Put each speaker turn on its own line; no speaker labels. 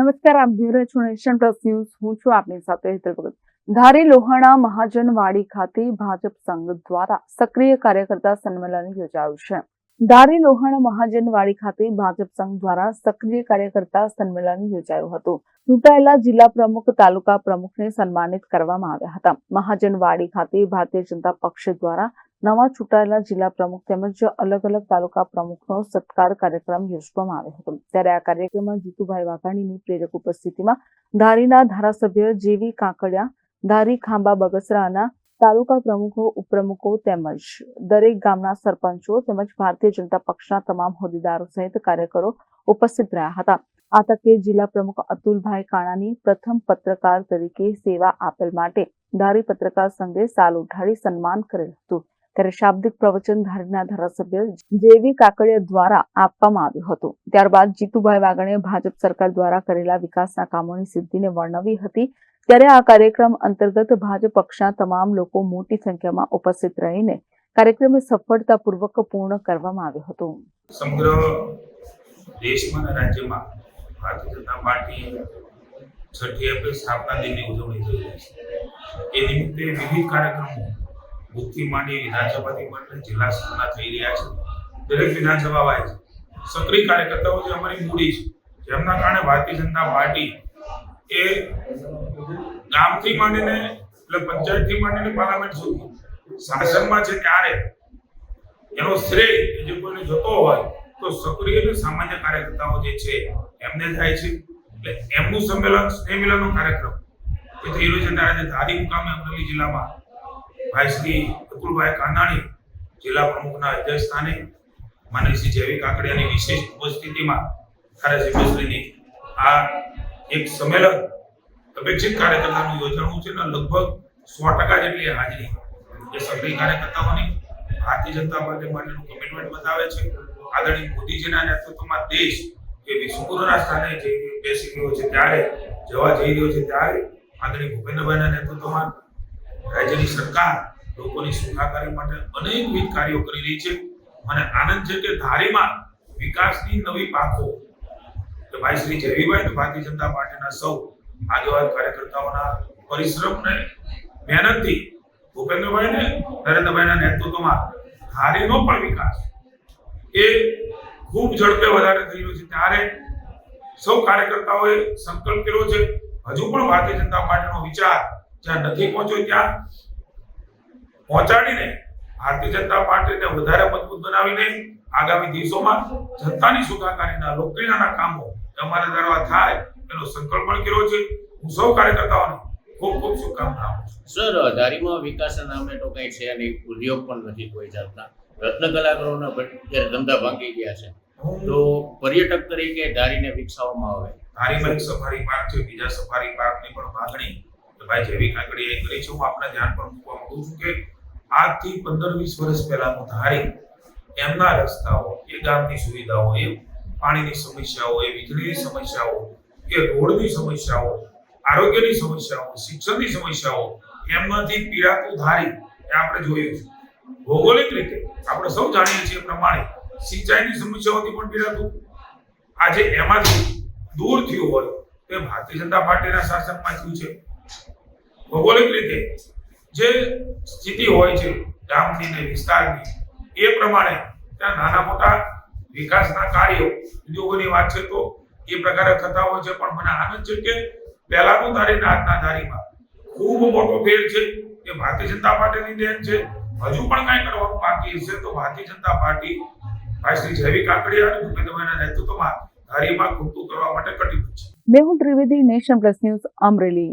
નમસ્કાર, આપ જોઈ છો નેશન પ્લસ ન્યૂઝ. હું છું આપની સાથે હેતલ ભગત. ધારી લોહાણા મહાજનવાડી ખાતે ભાજપ સંઘ દ્વારા સક્રિય કાર્યકર્તા સંમેલન યોજાયું છે. ધારી લોહાણા મહાજનવાડી ખાતે ભાજપ સંઘ દ્વારા સક્રિય કાર્યકર્તા સંમેલન યોજાયું હતું. ચૂંટાયેલા જિલ્લા પ્રમુખ, તાલુકા પ્રમુખને સન્માનિત કરવામાં આવ્યા હતા. મહાજનવાડી ખાતે ભારતીય જનતા પક્ષ દ્વારા નવા ચૂંટાયેલા જિલ્લા પ્રમુખ તેમજ અલગ અલગ તાલુકા પ્રમુખનો સત્કાર કાર્યક્રમ યોજવામાં આવ્યો હતો. ત્યારે આ કાર્યક્રમમાં જીતુભાઈ વાઘાણીની પ્રેરક ઉપસ્થિતિમાં ધારીના ધારાસભ્ય જેવી કાંકડિયા ધારી ખાંબા બગસરાના તાલુકા પ્રમુખો, ઉપપ્રમુખો તેમજ દરેક ગામના સરપંચો તેમજ ભારતીય જનતા પક્ષના તમામ હોદ્દેદારો સહિત કાર્યકરો ઉપસ્થિત રહ્યા હતા. આ તકે જિલ્લા પ્રમુખ અતુલભાઈ કાણાની પ્રથમ પત્રકાર તરીકે સેવા આપેલ માટે ધારી પત્રકાર સંઘે સાલ ઉઠાડી સન્માન કરેલ હતું. ત્યારે શાબ્દિક પ્રવચન ધારીના ધારાસભ્ય જેવી કાકડિયા દ્વારા આપવામાં આવ્યું હતું. ત્યારબાદ જીતુભાઈ વાગણે ભાજપ સરકાર દ્વારા કરેલા વિકાસના કામોની સિદ્ધિને વર્ણવી હતી. ત્યારે આ કાર્યક્રમ અંતર્ગત ભાજપ પક્ષના તમામ લોકો મોટી સંખ્યામાં ઉપસ્થિત રહીને કાર્યક્રમને સફળતાપૂર્વક પૂર્ણ કરવામાં આવ્યો હતો.
સમગ્ર દેશમાં અને રાજ્યમાં ભારતીય જનતા પાર્ટી છઠ્ઠી એપ્રિલ સ્થાપના દિનની ઉજવણી થઈ રહી છે. એ નિમિત્તે વિવિધ કાર્યક્રમો બુથથી માંડી વિધાનસભાથી માંડી જિલ્લા સ્તરના થઈ રહ્યા છે. દરેક વિધાનસભા છે સક્રિય કાર્યકર્તાઓ જે અમારી મૂડી છે, જેમના કારણે ભારતીય જનતા પાર્ટી એ ગામથી માંડીને એટલે પંચાયતથી માંડીને પાર્લામેન્ટ સુધી શાસનમાં છે ત્યારે એનો શ્રેય જે કોઈને જતો હોય, તો સક્રિય અને સામાન્ય કાર્યકર્તાઓ જે છે, એમને થાય છે. એટલે એમનું સંમેલન, સ્નેહ મિલનનો કાર્યક્રમ કે છે. ત્યારે આજે ધારી મુકામે અમરેલી જિલ્લામાં ભાઈ શ્રી અતુલભાઈ કાનાણી જિલ્લા પ્રમુખના અધ્યક્ષસ્થાને માનવી જૈવિક કાકડિયાની વિશેષ ઉપસ્થિતિમાં ધારાસભ્યશ્રીની આ એક સંમેલન અપેક્ષિત કાર્યકર્તાનું યોજાણું છે અને લગભગ સો ટકા જેટલી હાજરી એ સક્રિય કાર્યકર્તાઓની ભારતીય જનતા પાર્ટી માટેનું કમિટમેન્ટ બતાવે છે. આદરણીય મોદીજીના નેતૃત્વમાં દેશ એ વિશ્વગુરુના સ્થાને જઈ બેસી ગયો છે ત્યારે, જવા જઈ રહ્યો છે ત્યારે આદરણીય ભૂપેન્દ્રભાઈના નેતૃત્વમાં રાજ્યની સરકાર લોકોની સુખાકારી માટે અનેકવિધ કાર્યો કરી રહી છે. મને આનંદ છે કે ધારીમાં વિકાસની નવી પાખો. કે ભાઈ શ્રી જયવીભાઈ અને ભારતીય જનતા પાર્ટીના સૌ આગેવાન કાર્યકર્તાઓના પરિશ્રમને મહેનતથી ભૂપેન્દ્રભાઈ ને નરેન્દ્રભાઈના નેતૃત્વમાં ધારીનો પણ વિકાસ એ ખૂબ ઝડપે વધારે થઈ રહ્યો છે. ત્યારે સૌ કાર્યકર્તાઓએ સંકલ્પ કર્યો છે. હજુ પણ ભારતીય જનતા પાર્ટીનો વિચાર જ્યાં નથી પહોંચ્યો ત્યાં પહોંચાડીને ભારતીય જનતા પાર્ટીને વધારે મજબૂત બનાવીને આગામી દિવસોમાં જનતાની સુખાકારીના લોકકલ્યાણના કામો અમારા દ્વારા થાય એનો સંકલ્પ પણ કર્યો છે. હું સૌ કાર્યકર્તાઓને ખૂબ ખૂબ શુભકામના આપું છું.
સર ધારીમાં વિકાસના નામે તો કઈ છે અને ઉદ્યોગ પણ નથી કોઈ જાતના. રત્ન કલાકારોના ધંધા ભાંગી ગયા છે તો પર્યટક તરીકે ધારીને વિકસાવવામાં આવે.
ધારીમાં એક સફારી પાર્ક છે બીજા સફારી પાર્કની પણ માગણી ભાઈ જૈવિક કાકડીએ કરી છે. હું આપના ધ્યાન પર મૂકવા માંગુ છું કે આજથી પંદર વીસ વર્ષ પહેલાનું ધારી એમના રસ્તાઓ, એ ગામની સુવિધાઓ, એ પાણીની સમસ્યાઓ, એ વીજળીની સમસ્યાઓ એ રોડની સમસ્યાઓ, આરોગ્યની સમસ્યાઓ, શિક્ષણની સમસ્યાઓ, એમનાથી પીડાતું ધારી એ આપણે જોયું છે. ભૌગોલિક રીતે આપણે સૌ જાણીએ છીએ પ્રમાણે સિંચાઈની સમસ્યાઓથી પણ પીડાતું. આજે એમાંથી દૂર થયું હોય તે ભારતીય જનતા પાર્ટીના શાસનમાં થયું છે. ભૌગોલિક રીતે જે સ્થિતિ હોય છે ગામની ને વિસ્તારની, એ પ્રમાણે ત્યાં નાના મોટા વિકાસના કાર્યો, ઉદ્યોગોની વાત છે તો એ પ્રકારે થતા હોય છે. પણ મને આનંદ છે કે પહેલાનું તારીખ આજના તારીખમાં ખૂબ મોટો ફેર છે એ ભારતીય જનતા પાર્ટીની દેન છે. હજુ પણ કાંઈ કરવાનું બાકી છે. તો ભારતીય જનતા પાર્ટી ભાઈ શ્રી જૈવિક કાકડિયા અને ભૂપેન્દ્રભાઈના નેતૃત્વમાં ધારીમાં ખૂટતું કરવા માટે કટિબદ્ધ છે.
Mehul Trivedi nation plus news Amreli.